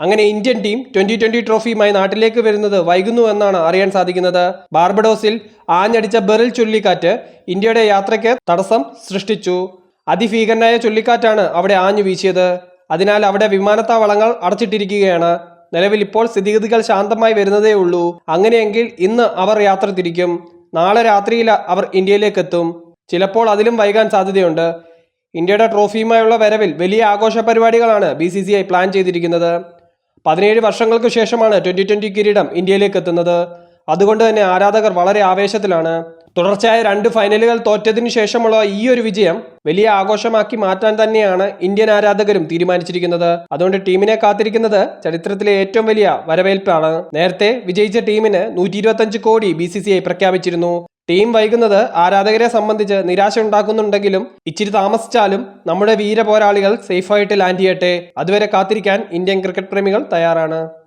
അങ്ങനെ Indian team twenty twenty ട്രോഫിയുമായി നാട്ടിലേക്ക് വരുന്നത് വൈകുന്നു എന്നാണ് അറിയാൻ സാധിക്കുന്നത്. ബാർബഡോസിൽ ആഞ്ഞടിച്ച ബെറിൽ ചുഴലിക്കാറ്റ് ഇന്ത്യയുടെ യാത്രയ്ക്ക് തടസ്സം സൃഷ്ടിച്ചു. അതിഭീകരനായ ചുഴലിക്കാറ്റാണ് അവിടെ ആഞ്ഞു വീശിയത്. അതിനാൽ അവിടെ വിമാനത്താവളങ്ങൾ അടച്ചിട്ടിരിക്കുകയാണ്. നിലവിൽ ഇപ്പോൾ സ്ഥിതിഗതികൾ ശാന്തമായി വരുന്നതേ ഉള്ളൂ. അങ്ങനെയെങ്കിൽ ഇന്ന് അവർ യാത്ര തിരിക്കും. നാളെ രാത്രിയിൽ അവർ ഇന്ത്യയിലേക്ക് എത്തും ചിലപ്പോൾ അതിലും വൈകാൻ സാധ്യതയുണ്ട്. ഇന്ത്യയുടെ ട്രോഫിയുമായുള്ള വരവിൽ വലിയ ആഘോഷ പരിപാടികളാണ് ബി പ്ലാൻ ചെയ്തിരിക്കുന്നത്. പതിനേഴ് വർഷങ്ങൾക്ക് ശേഷമാണ് ട്വന്റി ട്വന്റി കിരീടം ഇന്ത്യയിലേക്ക് എത്തുന്നത്. അതുകൊണ്ട് തന്നെ ആരാധകർ വളരെ ആവേശത്തിലാണ്. തുടർച്ചയായ രണ്ട് ഫൈനലുകൾ തോറ്റതിനു ശേഷമുള്ള ഈ ഒരു വിജയം വലിയ ആഘോഷമാക്കി മാറ്റാൻ തന്നെയാണ് ഇന്ത്യൻ ആരാധകരും തീരുമാനിച്ചിരിക്കുന്നത്. അതുകൊണ്ട് ടീമിനെ കാത്തിരിക്കുന്നത് ചരിത്രത്തിലെ ഏറ്റവും വലിയ വരവേൽപ്പാണ്. നേരത്തെ വിജയിച്ച ടീമിന് നൂറ്റി കോടി ബി പ്രഖ്യാപിച്ചിരുന്നു. ടീം വൈകുന്നത് ആരാധകരെ സംബന്ധിച്ച് നിരാശ ഉണ്ടാക്കുന്നുണ്ടെങ്കിലും ഇച്ചിരി താമസിച്ചാലും നമ്മുടെ വീര പോരാളികൾ സേഫായിട്ട് ലാൻഡ് ചെയ്യട്ടെ. അതുവരെ കാത്തിരിക്കാൻ ഇന്ത്യൻ ക്രിക്കറ്റ് പ്രേമികൾ തയ്യാറാണ്.